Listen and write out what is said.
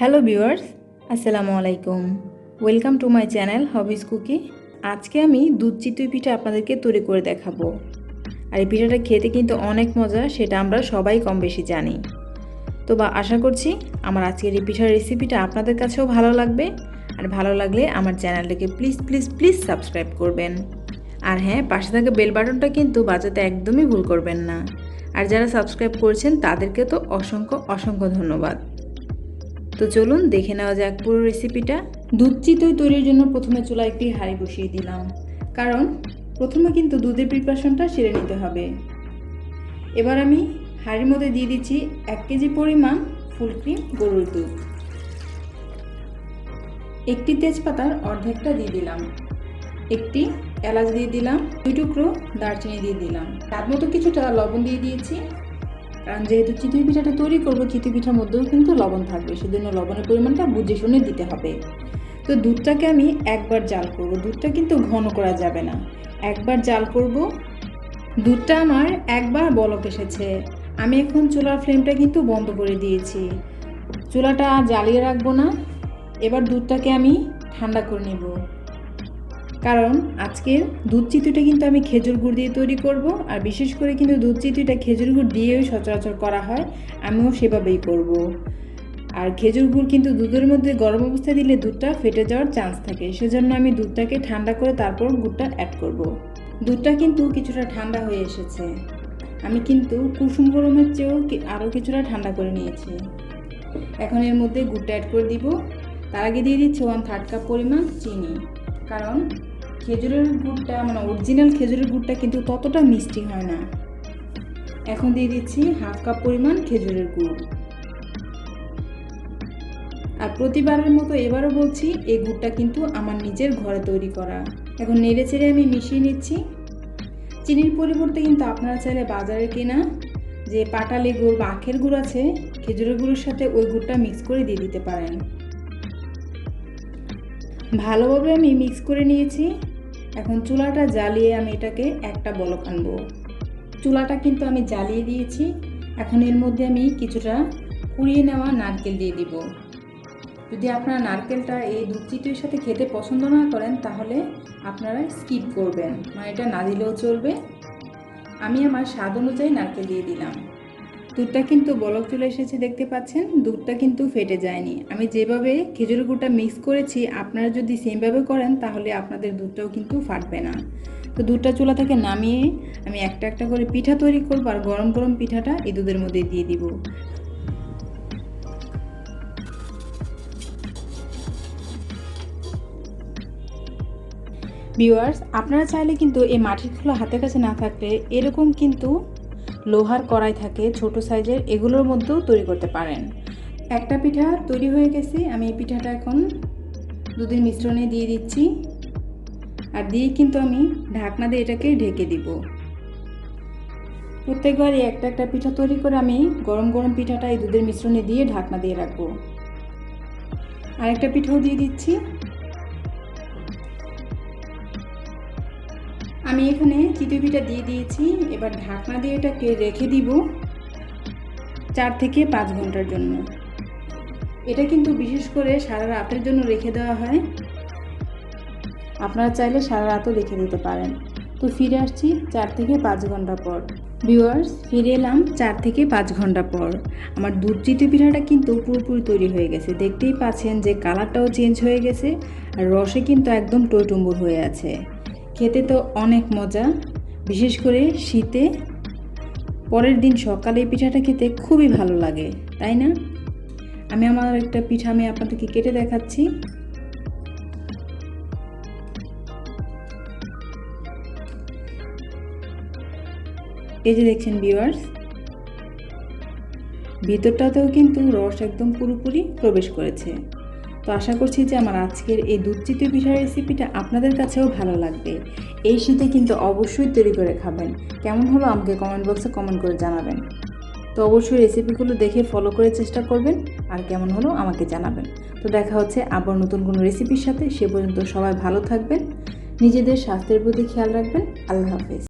Hello viewers আসসালামু আলাইকুম। Welcome to my channel hobbies cookie আজকে আমি দুধ চিতই পিঠা আপনাদেরকে তৈরি করে দেখাবো। আর এই পিঠাটা খেতে কিন্তু অনেক মজা, সেটা আমরা সবাই কম বেশি জানি। তো বা, আশা করছি আমার আজকের এই পিঠার রেসিপিটা আপনাদের কাছেও ভালো লাগবে। আর ভালো লাগলে আমার চ্যানেলটাকে প্লিজ প্লিজ প্লিজ সাবস্ক্রাইব করবেন। আর হ্যাঁ পাশে থাকা বেল বাটনটা কিন্তু বাজাতে একদমই ভুল করবেন না। আর যারা সাবস্ক্রাইব করেছেন, তাদেরকে তো অসংখ্য অসংখ্য ধন্যবাদ। তো চলুন দেখে নেওয়া যাক পুরো রেসিপিটা দুধ চিতই তৈরির জন্য প্রথমে চুলা একটি হাঁড়ি বসিয়ে দিলাম। কারণ প্রথমে কিন্তু দুধের প্রিপারেশনটা সেরে নিতে হবে। এবার আমি হাঁড়ির মধ্যে দিয়ে দিচ্ছি এক কেজি পরিমাণ ফুল ক্রিম গরুর দুধ। একটি তেজপাতার অর্ধেকটা দিয়ে দিলাম। একটি এলাচ দিয়ে দিলাম, দুই টুকরো দারচিনি দিয়ে দিলাম। তার মতো কিছুটা লবণ দিয়ে দিয়েছি। কারণ যেহেতু চিতই পিঠাটা তৈরি করব, চিতই পিঠার মধ্যেও কিন্তু লবণ থাকবে। সেজন্য লবণের পরিমাণটা বুঝে শুনে দিতে হবে। তো দুধটাকে আমি একবার জাল করব। দুধটা কিন্তু ঘন করা যাবে না। একবার জাল করব। দুধটা আমার একবার বলক এসেছে। আমি এখন চুলার ফ্লেমটা কিন্তু বন্ধ করে দিয়েছি। চুলাটা জ্বালিয়ে রাখব না। এবার দুধটাকে আমি ঠান্ডা করে নেব। কারণ আজকের দুধ চিতুইটা কিন্তু আমি খেজুর গুড় দিয়ে তৈরি করব, আর বিশেষ করে কিন্তু দুধ চিতুইটা খেজুর গুড় দিয়েই সচরাচর করা হয়, আমিও সেভাবেই করব। আর খেজুর গুড় কিন্তু দুধের মধ্যে গরম অবস্থায় দিলে দুধটা ফেটে যাওয়ার চান্স থাকে, সেজন্য আমি দুধটাকে ঠান্ডা করে তারপর গুড়টা অ্যাড করব। দুধটা কিন্তু কিছুটা ঠান্ডা হয়ে এসেছে আমি কিন্তু কুসুম গরমের চেয়েও আরও কিছুটা ঠান্ডা করে নিয়েছি এখন এর মধ্যে গুড়টা অ্যাড করে দিব তার আগে দিয়ে দিচ্ছি ওয়ান থার্ড কাপ পরিমাণ চিনি, কারণ খেজুরের গুড়টা মানে অরিজিনাল খেজুরের গুড়টা কিন্তু ততটা মিষ্টি হয় না। এখন দিয়ে দিচ্ছি হাফ কাপ পরিমাণ খেজুরের গুড়। আর প্রতিবারের মতো এবারও বলছি, এই গুড়টা কিন্তু আমার নিজের ঘরে তৈরি করা। এখন নেড়ে চেড়ে আমি মিশিয়ে নিচ্ছি। চিনির পরিবর্তে কিন্তু আপনারা চাইলে বাজারে কেনা যে পাটালি গুড় বা আখের গুড় আছে, খেজুরের গুড়ের সাথে ওই গুড়টা মিক্স করে দিয়ে দিতে পারেন। ভালোভাবে আমি মিক্স করে নিয়েছি। এখন চুলাটা জ্বালিয়ে আমি এটাকে একটা বলক আনব। চুলাটা কিন্তু আমি জ্বালিয়ে দিয়েছি। এখন এর মধ্যে আমি কিছুটা কুড়িয়ে নেওয়া নারকেল দিয়ে দিব। যদি আপনারা নারকেলটা এই দুধ চিটির সাথে খেতে পছন্দ না করেন, তাহলে আপনারা স্কিপ করবেন। মানে এটা না দিলেও চলবে। আমি আমার স্বাদ অনুযায়ী নারকেল দিয়ে দিলাম। দুধটা কিন্তু বলক চলে এসেছে, দেখতে পাচ্ছেন? দুধটা কিন্তু ফেটে যায়নি। আমি যেভাবে খেজুর গুড়টা মিক্স করেছি, আপনারা যদি সেমভাবে করেন, তাহলে আপনাদের দুধটাও কিন্তু ফাটবে না। তো দুধটা চুলা থেকে নামিয়ে আমি একটা একটা করে পিঠা তৈরি করব আর গরম গরম পিঠাটা এই দুধের মধ্যে দিয়ে দিব। ভিউয়ার্স আপনারা চাইলে কিন্তু এই মাটির খোলা হাতের কাছে না থাকলে এরকম কিন্তু লোহার কড়াই থাকে, ছোট সাইজের, এগুলোর মধ্যেও তৈরি করতে পারেন। একটা পিঠা তৈরি হয়ে গেছে, আমি এই পিঠাটা এখন দুধের মিশ্রণে দিয়ে দিচ্ছি। আর দিয়ে কিন্তু আমি ঢাকনা দিয়ে এটাকে ঢেকে দিব। প্রত্যেকবারই একটা একটা পিঠা তৈরি করে আমি গরম গরম পিঠাটা এই দুধের মিশ্রণে দিয়ে ঢাকনা দিয়ে রাখব। আরেকটা পিঠাও দিয়ে দিচ্ছি। আমি এখানে পিঠা দিয়ে দিয়েছি। এবার ঢাকনা দিয়ে এটাকে রেখে দিব চার থেকে পাঁচ ঘণ্টার জন্য। এটা কিন্তু বিশেষ করে সারা রাতের জন্য রেখে দেওয়া হয়। আপনারা চাইলে সারা রাতও রেখে দিতে পারেন। তো ফিরে আসছি চার থেকে পাঁচ ঘণ্টা পর। ভিউয়ার্স, ফিরে এলাম চার থেকে পাঁচ ঘণ্টা পর। আমার দুধ চিতই পিঠাটা কিন্তু পুরোপুরি তৈরি হয়ে গেছে। দেখতেই পাচ্ছেন যে কালারটাও চেঞ্জ হয়ে গেছে আর রসে কিন্তু একদম টইটুম্বুর হয়ে আছে। খেতে তো অনেক মজা, বিশেষ করে শীতে। পরের দিন সকালে এই পিঠাটা খেতে খুবই ভালো লাগে, তাই না? আমি আমার একটা পিঠা আমি আপনাদেরকে কেটে দেখাচ্ছি। এই যে দেখছেন ভিউয়ার্স ভিতরটাতেও কিন্তু রস একদম পুরোপুরি প্রবেশ করেছে। তো আশা করছি যে আমার আজকের এই দুধ চিতই পিঠার রেসিপিটা আপনাদের কাছেও ভালো লাগবে। এই শীতে কিন্তু অবশ্যই তৈরি করে খাবেন। কেমন হলো আমাকে কমেন্ট বক্সে কমেন্ট করে জানাবেন। তো অবশ্যই রেসিপিগুলো দেখে ফলো করে চেষ্টা করবেন আর কেমন হলো আমাকে জানাবেন। তো দেখা হচ্ছে আবার নতুন কোনো রেসিপির সাথে, সে পর্যন্ত সবাই ভালো থাকবেন। নিজেদের স্বাস্থ্যের প্রতি খেয়াল রাখবেন। আল্লাহ হাফেজ।